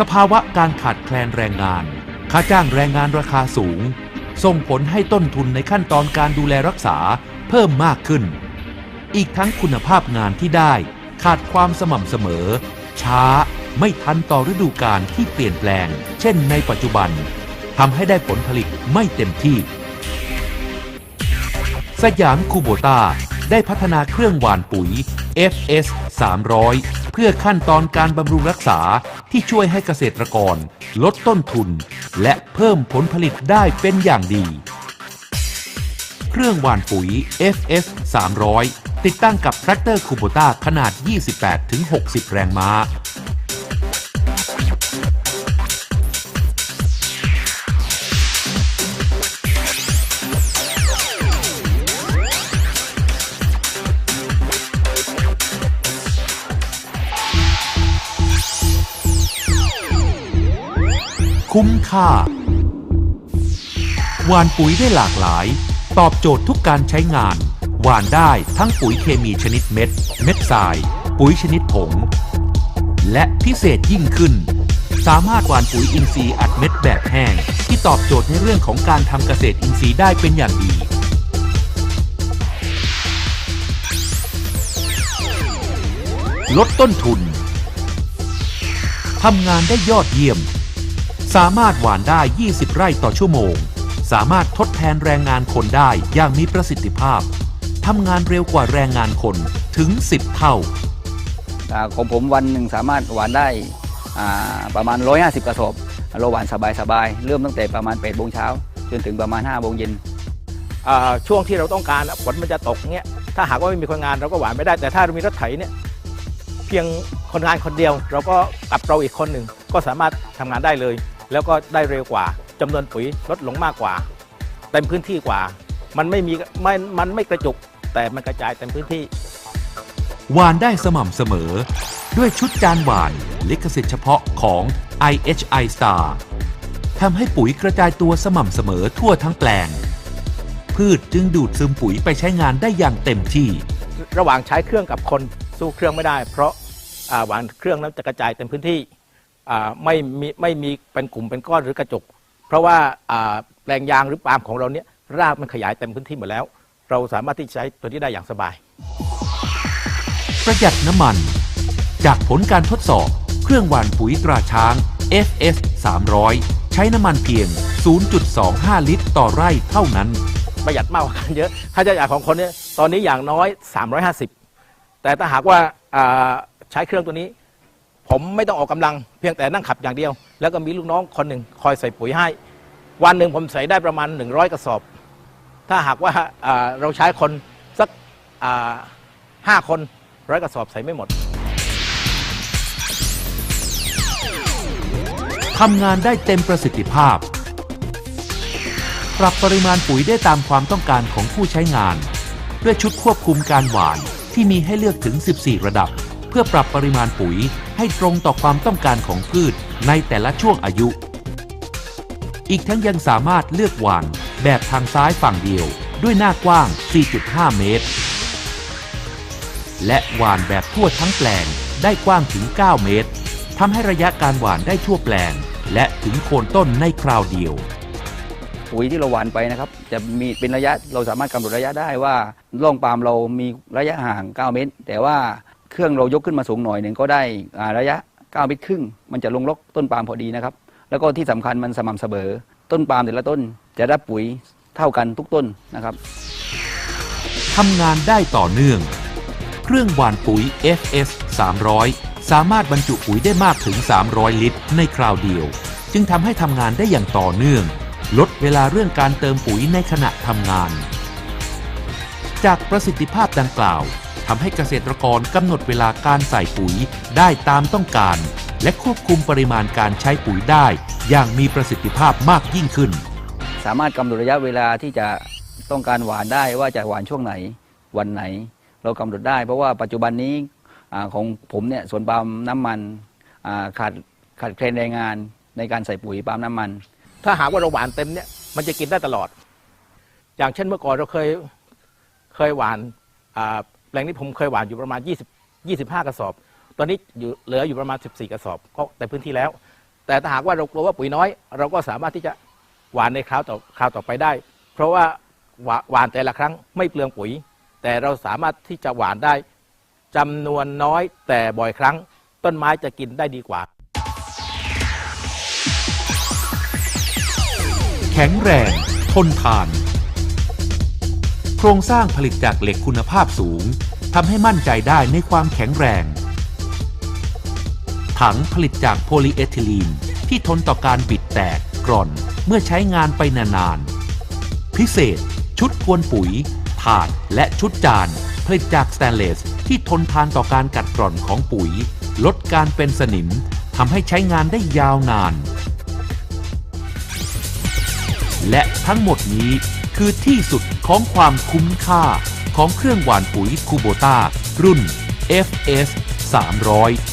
สภาวะการขาดแคลนแรงงาน ค่าจ้างแรงงานราคาสูง ส่งผลให้ต้นทุนในขั้นตอนการดูแลรักษาเพิ่มมากขึ้น อีกทั้งคุณภาพงานที่ได้ขาดความสม่ำเสมอ ช้าไม่ทันต่อฤดูกาลที่เปลี่ยนแปลง เช่นในปัจจุบันทำให้ได้ผลผลิตไม่เต็มที่ สยามคูโบตาได้พัฒนาเครื่องหว่านปุ๋ย FS 300 เพื่อขั้นตอนการบำรุงรักษา ที่ช่วยให้เกษตรกร ลดต้นทุน และเพิ่มผลผลิตได้เป็นอย่างดี เครื่องหว่านปุ๋ย FS 300ติดตั้งกับแทรกเตอร์คูโบต้าขนาด 28-60 แรงม้า คุ้มค่าหวานปุ๋ยได้หลากหลาย ตอบโจทย์ทุกการใช้งานหวานได้ทั้งปุ๋ยเคมีชนิดเม็ด เม็ดทราย ปุ๋ยชนิดผง และพิเศษยิ่งขึ้น สามารถหวานปุ๋ยอินทรีย์อัดเม็ดแบบแห้ง ที่ตอบโจทย์ในเรื่องของการทำเกษตรอินทรีย์ได้เป็นอย่างดีลดต้นทุน ทำงานได้ยอดเยี่ยม สามารถหวานได้ 20 ไร่ต่อชั่วโมง สามารถทดแทนแรงงานคนได้อย่างมีประสิทธิภาพ ทำงานเร็วกว่าแรงงานคนถึง 10 เท่า อ่าของผมวันหนึ่งสามารถหวานได้อ่าประมาณ 150 กระสอบเราหวานสบายๆ เริ่มตั้งแต่ประมาณ8โมงเช้าจนถึงประมาณ5โมงเย็น อ่าช่วงที่เราต้องการอะฝนมันจะตกเงี้ยถ้าหากว่าไม่มีคนงานเราก็หวานไม่ได้แต่ถ้าเรามีรถไถเนี่ยเพียงคนงานคนเดียว เราก็กับเราอีกคนหนึ่งก็สามารถทำงานได้เลย แล้วก็ได้เร็วกว่าจำนวนปุ๋ยลดลงมากกว่า เต็มพื้นที่กว่า มันไม่มีไม่มันไม่กระจุก แต่มันกระจายเต็มพื้นที่ หวานได้สม่ำเสมอ ด้วยชุดจานหวานลิขสิทธิ์เฉพาะของ IHI Star ทำให้ปุ๋ยกระจายตัวสม่ำเสมอทั่วทั้งแปลง พืชจึงดูดซึมปุ๋ยไปใช้งานได้อย่างเต็มที่ ระหว่างใช้เครื่องกับคนสู้เครื่องไม่ได้ เพราะอ่าหวานเครื่องนั้นจะกระจายเต็มพื้นที่อ่า ไม่มีไม่มีเป็นกลุ่มเป็นก้อนหรือกระจุกเพราะว่าอ่าแปลงยางหรือปาล์มของเราเนี่ยรากมันขยายเต็มพื้นที่หมดแล้ว เราสามารถที่จะใช้ตัวนี้ได้อย่างสบาย ประหยัดน้ำมัน จากผลการทดสอบ เครื่องหว่านปุ๋ยตราช้าง FS 300 ใช้น้ำมันเพียง 0.25 ลิตรต่อไร่เท่านั้น ประหยัดมากกว่ากันเยอะค่าใช้จ่ายของคนเนี่ยตอนนี้อย่างน้อย 350 แต่ถ้าหากว่าอ่าใช้เครื่องตัวนี้ ผมไม่ต้องออกกำลังเพียงแต่นั่งขับอย่างเดียว แล้วก็มีลูกน้องคนหนึ่งคอยใส่ปุ๋ยให้ วันหนึ่งผมใส่ได้ประมาณ 100 กระสอบ ถ้าหากว่าเราใช้คนสักห้าคนร้อยกระสอบใส่ไม่หมดทำงานได้เต็มประสิทธิภาพ ปรับปริมาณปุ๋ยได้ตามความต้องการของผู้ใช้งาน ด้วยชุดควบคุมการหว่านที่มีให้เลือกถึง 14 ระดับ เพื่อปรับปริมาณปุ๋ยให้ตรงต่อความต้องการของพืชในแต่ละช่วงอายุ อีกทั้งยังสามารถเลือกหว่านแบบทางซ้ายฝั่งเดียว ด้วยหน้ากว้าง 4.5 เมตร และหว่านแบบทั่วทั้งแปลงได้กว้างถึง 9 เมตรทำให้ระยะการหว่านได้ทั่วแปลง และถึงโคนต้นในคราวเดียวปุ๋ยที่เราหว่านไปนะครับจะมีเป็นระยะเราสามารถกำหนดระยะได้ว่าร่องปาล์มเรามีระยะห่าง 9 เมตร แต่ว่า เครื่องเรายกขึ้นมาสูงหน่อยหนึ่งก็ได้ระยะ9เมตรครึ่ง มันจะลงล็อกต้นปาล์มพอดีนะครับ แล้วก็ที่สำคัญมันสม่ำเสมอ ต้นปาล์มแต่ละต้นจะได้ปุ๋ยเท่ากันทุกต้นนะครับทำงานได้ต่อเนื่อง เครื่องหว่านปุ๋ย FS 300 สามารถบรรจุปุ๋ยได้มากถึง 300 ลิตร ในคราวเดียว จึงทำให้ทำงานได้อย่างต่อเนื่อง ลดเวลาเรื่องการเติมปุ๋ยในขณะทำงาน จากประสิทธิภาพดังกล่าวำให้เกษตรกรกำหนดเวลาการใส่ปุ๋ยได้ตามต้องการ และควบคุมปริมาณการใช้ปุ๋ยได้ อย่างมีประสิทธิภาพมากยิ่งขึ้น สามารถกำหนดระยะเวลาที่จะต้องการหวานได้ว่าจะหวานช่วงไหนวันไหน เรากำหนดได้ เพราะว่าปัจจุบันนี้อาของผมเนี่ยสวนปาล์มน้ำมันอ่าขาดขาดแคลนแรงงานในการใส่ปุ๋ยปาล์มน้ำมัน ถ้าหากว่าเราหวานเต็มเนี่ยมันจะกินได้ตลอด อย่างเช่นเมื่อก่อนเราเคยเคยหวานอ่า แปลงนี้ผมเคยหวานอยู่ประมาณ 20 25 กระสอบ ตอนนี้อยู่เหลืออยู่ประมาณ 14 กระสอบ ก็แต่พื้นที่แล้ว แต่ถ้าหากว่าเรากลัวว่าปุ๋ยน้อย เราก็สามารถที่จะหวานในคราวต่อคราวต่อไปได้ เพราะว่าหวาหวานแต่ละครั้งไม่เปลืองปุ๋ย แต่เราสามารถที่จะหวานได้จำนวนน้อยแต่บ่อยครั้ง ต้นไม้จะกินได้ดีกว่า แข็งแรงทนทาน ครงสร้างผลิตจากเหล็กคุณภาพสูงทำให้มั่นใจได้ในความแข็งแรง ถังผลิตจากโพลีเอทิลีนที่ทนต่อการบิดแตกกร่อนเมื่อใช้งานไปนานๆ พิเศษ ชุดกวนปุ๋ย ถาดและชุดจาน ผลิตจากสแตนเลสที่ทนทานต่อการกัดกร่อนของปุ๋ย ลดการเป็นสนิมทำให้ใช้งานได้ยาวนาน และทั้งหมดนี้ คือที่สุดของความคุ้มค่าของเครื่องหว่านปุ๋ยคูโบต้ารุ่น FS 300